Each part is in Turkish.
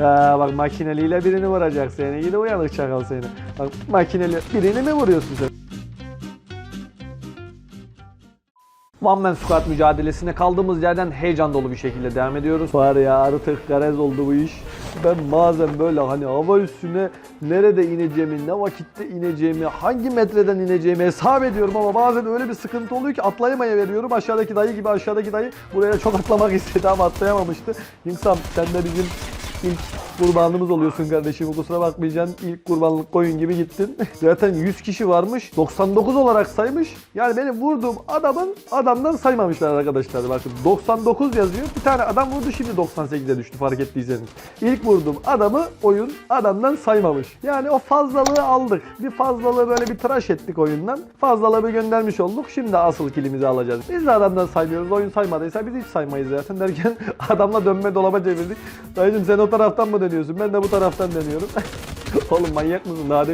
Ha, bak makineliyle birini vuracak seni. Yine uyanık çakal seni. Bak makineli birini mi vuruyorsun sen? One Man Squad mücadelesine kaldığımız yerden heyecan dolu bir şekilde devam ediyoruz. Var ya artık garez oldu bu iş. Ben bazen böyle hani hava üstüne nerede ineceğimi, ne vakitte ineceğimi, hangi metreden ineceğimi hesap ediyorum ama bazen öyle bir sıkıntı oluyor ki atlayamaya veriyorum. Aşağıdaki dayı gibi aşağıdaki dayı buraya çok atlamak istedi ama atlayamamıştı. İnsan sen de bizim ilk kurbanımız oluyorsun kardeşim. Kusura bakmayacaksın. İlk kurbanlık koyun gibi gittin. Zaten 100 kişi varmış. 99 olarak saymış. Yani benim vurduğum adamın adamdan saymamışlar arkadaşlar. Bakın 99 yazıyor. Bir tane adam vurdu şimdi 98'e düştü fark ettiyseniz. İlk vurduğum adamı oyun adamdan saymamış. Yani o fazlalığı aldık. Bir fazlalığı böyle bir tıraş ettik oyundan. Fazlalığı bir göndermiş olduk. Şimdi asıl kilimizi alacağız. Biz de adamdan saymıyoruz. Oyun saymadıysa biz hiç saymayız zaten derken adamla dönme dolaba çevirdik. Dayıcım sen o taraftan mı dönüyorsun? Ben de bu taraftan dönüyorum. Oğlum manyak mısın daha?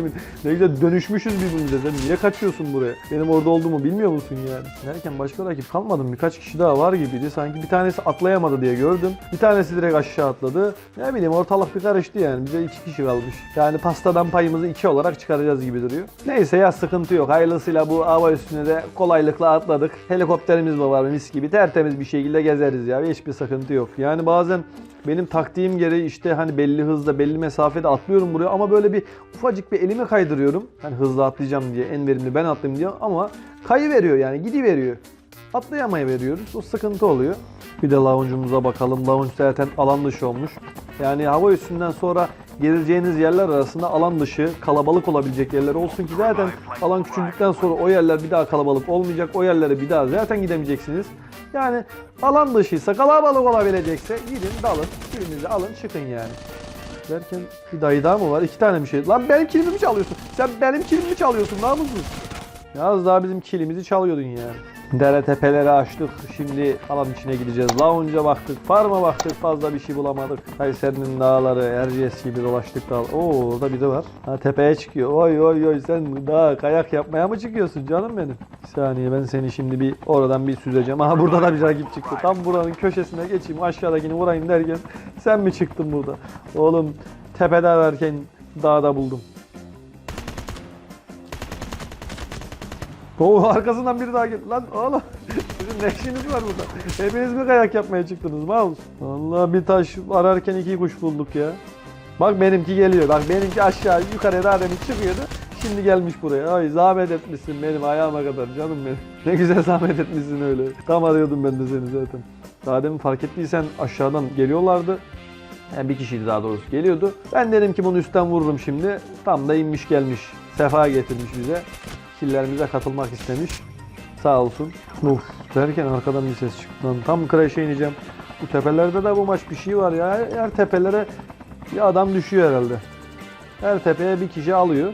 Ne güzel dönüşmüşüz birbirimize. Sen niye kaçıyorsun buraya? Benim orada olduğumu bilmiyor musun yani? Derken başka rakip kalmadı mı? Birkaç kişi daha var gibiydi. Sanki bir tanesi atlayamadı diye gördüm. Bir tanesi direkt aşağı atladı. Ne bileyim ortalık bir karıştı yani. Bize iki kişi kalmış. Yani pastadan payımızı iki olarak çıkaracağız gibi duruyor. Neyse ya sıkıntı yok. Hayırlısıyla bu hava üstüne de kolaylıkla atladık. Helikopterimiz de var mis gibi. Tertemiz bir şekilde gezeriz ya. Hiçbir sıkıntı yok. Yani bazen benim taktiğim gereği işte hani belli hızda, belli mesafede atlıyorum buraya ama böyle bir ufacık bir elimi kaydırıyorum. Hani hızlı atlayacağım diye, en verimli ben atlayayım diye ama kayı veriyor yani, gidi veriyor. Atlayamaya veriyoruz. O sıkıntı oluyor. Bir de lounge'umuza bakalım. Lounge zaten alan dışı olmuş. Yani hava üstünden sonra gezeceğiniz yerler arasında alan dışı kalabalık olabilecek yerler olsun ki zaten alan küçüldükten sonra o yerler bir daha kalabalık olmayacak. O yerlere bir daha zaten gidemeyeceksiniz. Yani alan dışıysa kalabalık olabilecekse gidin dalın, kilinizi alın çıkın yani. Derken bir dayı daha mı var? İki tane bir şey. Lan benim kilimi mi çalıyorsun? Sen benim kilimi mi çalıyorsun namussuz? Ya az daha bizim kilimizi çalıyordun yani. Dere tepeleri açtık. Şimdi alan içine gideceğiz. Lounge'a baktık. Farm'a baktık. Fazla bir şey bulamadık. Kayseri'nin dağları, Erciyes gibi dolaştık dağ. Oo orada biri var. Ha tepeye çıkıyor. Oy oy oy sen daha kayak yapmaya mı çıkıyorsun canım benim? Bir saniye ben seni şimdi bir oradan bir süzeceğim. Aha burada da bir rakip çıktı. Tam buranın köşesine geçeyim aşağıdakini vurayım derken sen mi çıktın burada? Oğlum tepede ararken dağda buldum. Oo arkasından biri daha geldi. Lan oğlum sizin ne işiniz var burada? Hepiniz mi kayak yapmaya çıktınız Mouse? Allah bir taş ararken iki kuş bulduk ya. Bak benimki geliyor. Bak benimki aşağı yukarıya daha demin çıkıyordu. Şimdi gelmiş buraya. Ay zahmet etmişsin benim ayağıma kadar canım benim. Ne güzel zahmet etmişsin öyle. Tam arıyordum ben de seni zaten. Daha demin fark ettiysen aşağıdan geliyorlardı. Yani bir kişiydi daha doğrusu geliyordu. Ben dedim ki bunu üstten vururum şimdi. Tam da inmiş gelmiş. Sefa getirmiş bize. Killerimize katılmak istemiş. Sağ olsun. Uf derken arkadan bir ses çıktı. Lan Tam crash'e ineceğim. Bu tepelerde de bu maç bir şey var ya. Her, tepelere bir adam düşüyor herhalde. Her tepeye bir kişi alıyor.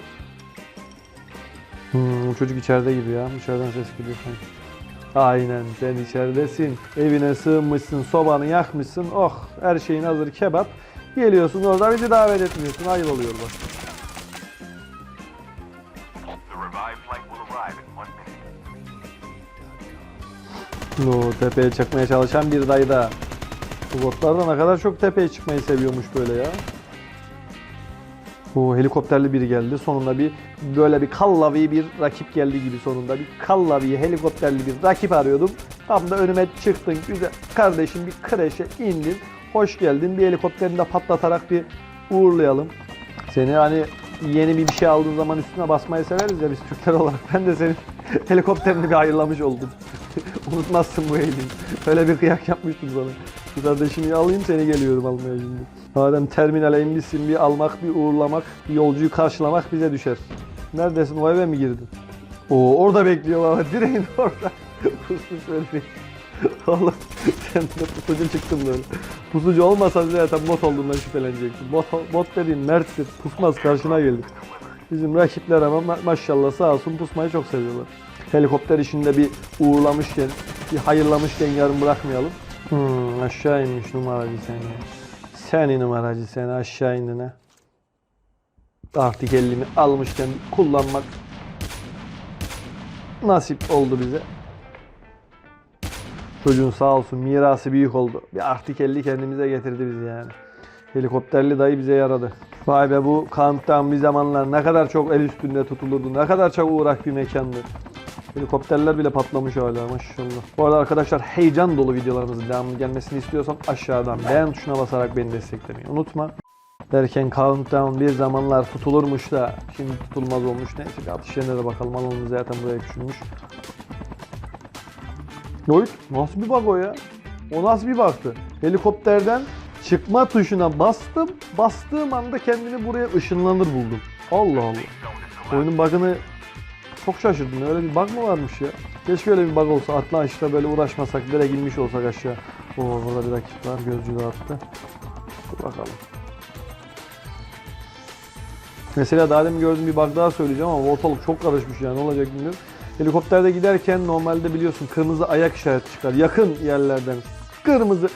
Hmm, çocuk içeride gibi ya. Dışarıdan ses geliyor sanki. Aynen sen içeridesin. Evine sığınmışsın, sobanı yakmışsın. Oh her şeyin hazır kebap. Geliyorsun orada bizi davet etmiyorsun. Ayıp oluyor bak. No, tepeye çıkmaya çalışan bir dayı da. Bu botlar da ne kadar çok tepeye çıkmayı seviyormuş böyle ya. Bu helikopterli biri geldi. Sonunda bir böyle bir kallavi bir rakip geldi gibi sonunda. Bir kallavi helikopterli bir rakip arıyordum. Tam da önüme çıktın güzel. Kardeşim bir kreşe indin. Hoş geldin. Bir helikopterini de patlatarak bir uğurlayalım. Seni hani yeni bir şey aldığın zaman üstüne basmayı severiz ya biz Türkler olarak. Ben de senin helikopterini bir hayırlamış oldum. Unutmazsın bu iyiliği. Öyle bir kıyak yapmıştım sana. Bir kardeşimi alayım seni geliyorum almaya şimdi. Madem terminale inmişsin bir almak, bir uğurlamak, bir yolcuyu karşılamak bize düşer. Neredesin? O eve mi girdin? Oo orada bekliyor baba. Direğin orada. Pusmuş öyle. Oğlum sen de pusucu çıktın böyle. Pusucu olmasan zaten bot olduğundan şüphelenecektin. Bot, bot dediğin merttir. Pusmaz karşına gelir. Bizim rakipler ama ma- maşallah sağ olsun pusmayı çok seviyorlar. Helikopter işinde bir uğurlamışken, bir hayırlamışken yarım bırakmayalım. Hmm, aşağı inmiş numaracı seni. Seni numaracı seni aşağı indin ha. Artık elimi almışken kullanmak nasip oldu bize. Çocuğun sağ olsun mirası büyük oldu. Bir artık 50 kendimize getirdi bizi yani. Helikopterli dayı bize yaradı. Vay be bu kamptan bir zamanlar ne kadar çok el üstünde tutulurdu. Ne kadar çok uğrak bir mekandı. Helikopterler bile patlamış hala maşallah. Bu arada arkadaşlar heyecan dolu videolarımızın devamlı gelmesini istiyorsan aşağıdan beğen tuşuna basarak beni desteklemeyi unutma. Derken Countdown bir zamanlar tutulurmuş da şimdi tutulmaz olmuş. Neyse atış yerine de bakalım alanımız zaten buraya küçülmüş. Oy nasıl bir bug o ya? O nasıl bir bug'tı? Helikopterden çıkma tuşuna bastım. Bastığım anda kendimi buraya ışınlanır buldum. Allah Allah. Oyunun bug'ını çok şaşırdım. Öyle bir bug mı varmış ya? Keşke öyle bir bug olsa. Atla aşağı böyle uğraşmasak. Direkt inmiş olsak aşağı. Oo burada bir rakip var. Gözcü attı. Dur bakalım. Mesela daha demin gördüğüm bir bug daha söyleyeceğim ama ortalık çok karışmış yani ne olacak bilmiyorum. Helikopterde giderken normalde biliyorsun kırmızı ayak işareti çıkar. Yakın yerlerden kırmızı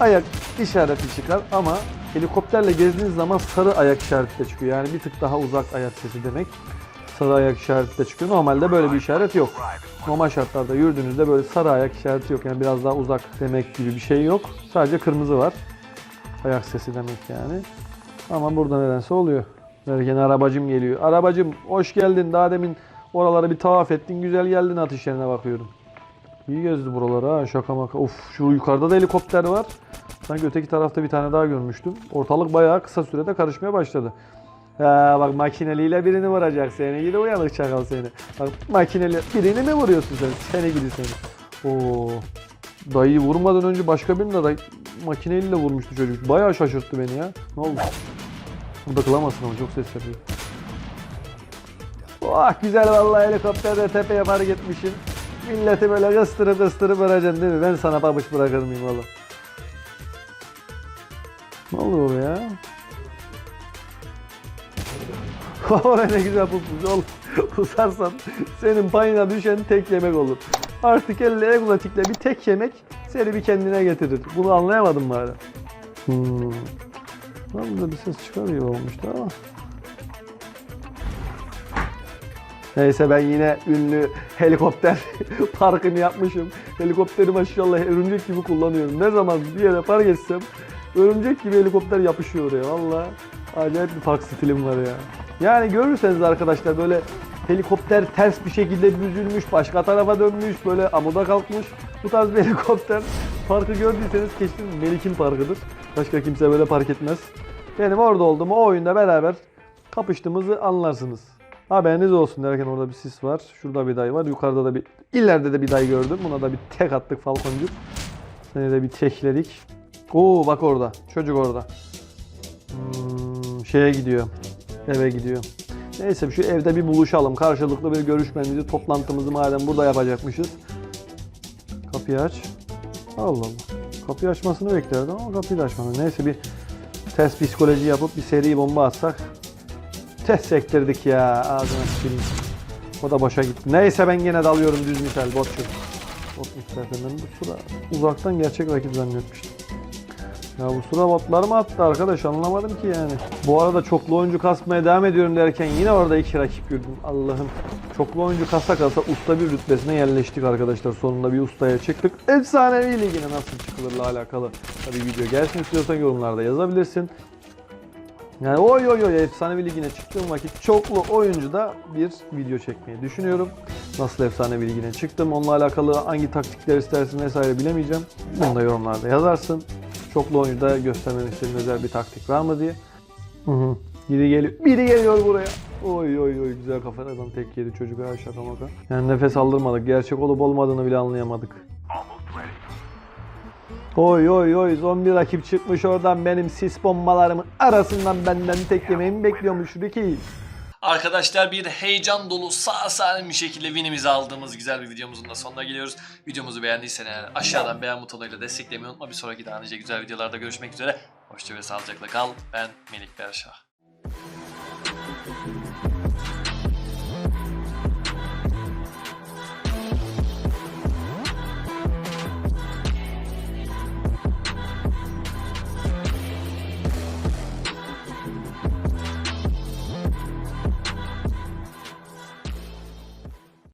ayak işareti çıkar ama helikopterle gezdiğiniz zaman sarı ayak işareti de çıkıyor. Yani bir tık daha uzak ayak sesi demek. Sarı ayak işareti de çıkıyor. Normalde böyle bir işaret yok. Normal şartlarda yürüdüğünüzde böyle sarı ayak işareti yok. Yani biraz daha uzak demek gibi bir şey yok. Sadece kırmızı var. Ayak sesi demek yani. Ama burada nedense oluyor. Derken arabacım geliyor. Arabacım hoş geldin. Daha demin oraları bir tavaf ettin. Güzel geldin atış yerine bakıyorum. İyi gezdi buraları ha şaka maka. Uf şu yukarıda da helikopter var. Sanki öteki tarafta bir tane daha görmüştüm. Ortalık bayağı kısa sürede karışmaya başladı. Ha, bak makineliyle birini vuracak seni. Gidi uyanık çakal seni. Bak makineli birini mi vuruyorsun sen? Seni gidi seni. Oo. Dayıyı vurmadan önce başka birini de day- makineyle vurmuştu çocuk. Bayağı şaşırttı beni ya. Ne oldu? Burada kılamasın ama çok ses yapıyor. Oh güzel vallahi helikopterde tepeye fark etmişim. Milleti böyle kıstırıp kıstırıp vereceksin değil mi? Ben sana pabuç bırakır mıyım valla? Ne oluyor oraya? Oraya ne güzel pupuz ol. Pusarsan senin payına düşen tek yemek olur. Artık elle egzotikle bir tek yemek seni bir kendine getirir. Bunu anlayamadım hala? Hmm. Lan burada bir ses çıkarıyor olmuştu ama. Neyse ben yine ünlü helikopter parkını yapmışım. Helikopteri maşallah örümcek gibi kullanıyorum. Ne zaman bir yere park etsem örümcek gibi helikopter yapışıyor oraya. Valla acayip bir park stilim var ya. Yani görürseniz arkadaşlar böyle helikopter ters bir şekilde büzülmüş, başka tarafa dönmüş, böyle amuda kalkmış. Bu tarz bir helikopter parkı gördüyseniz kesin Melik'in parkıdır. Başka kimse böyle park etmez. Benim orada olduğumu o oyunda beraber kapıştığımızı anlarsınız. Haberiniz olsun derken orada bir sis var. Şurada bir dayı var. Yukarıda da bir ileride de bir dayı gördüm. Buna da bir tek attık falkoncuk. Seni de bir tekledik. Oo bak orada. Çocuk orada. Hmm, şeye gidiyor. Eve gidiyor. Neyse şu evde bir buluşalım. Karşılıklı bir görüşmemizi, toplantımızı madem burada yapacakmışız. Kapıyı aç. Allah Allah. Kapıyı açmasını beklerdim ama kapıyı da açmadı. Neyse bir test psikoloji yapıp bir seri bomba atsak. Test sektirdik ya. Ağzına tüküreyim. O da boşa gitti. Neyse ben yine dalıyorum düz misal botçu. Bot misal ben bu sıra uzaktan gerçek rakip zannetmiştim. Ya bu sıra botlar mı attı arkadaş anlamadım ki yani. Bu arada çoklu oyuncu kasmaya devam ediyorum derken yine orada iki rakip gördüm. Allah'ım. Çoklu oyuncu kasa kasa usta bir rütbesine yerleştik arkadaşlar. Sonunda bir ustaya çıktık. Efsanevi ligine nasıl çıkılırla alakalı tabii video gelsin istiyorsan yorumlarda yazabilirsin. Yani oy oy oy efsanevi ligine çıktığım vakit çoklu oyuncuda bir video çekmeyi düşünüyorum. Nasıl efsanevi ligine çıktım onunla alakalı hangi taktikler istersin vesaire bilemeyeceğim. Bunu da yorumlarda yazarsın. Çoklu oyuncuda göstermemi istediğin özel bir taktik var mı diye. Hı hı. Biri geliyor. Biri geliyor buraya. Oy oy oy güzel kafadan tek yedi çocuk ha şaka maka. Yani nefes aldırmadık. Gerçek olup olmadığını bile anlayamadık. Oy oy oy zombi rakip çıkmış oradan benim sis bombalarımın arasından benden tek yemeğimi bekliyormuş Ricky. Arkadaşlar bir heyecan dolu sağ salim bir şekilde winimizi aldığımız güzel bir videomuzun da sonuna geliyoruz. Videomuzu beğendiysen eğer aşağıdan beğen butonuyla desteklemeyi unutma. Bir sonraki daha nice güzel videolarda görüşmek üzere. Hoşça ve sağlıcakla kal. Ben Melik Berşah.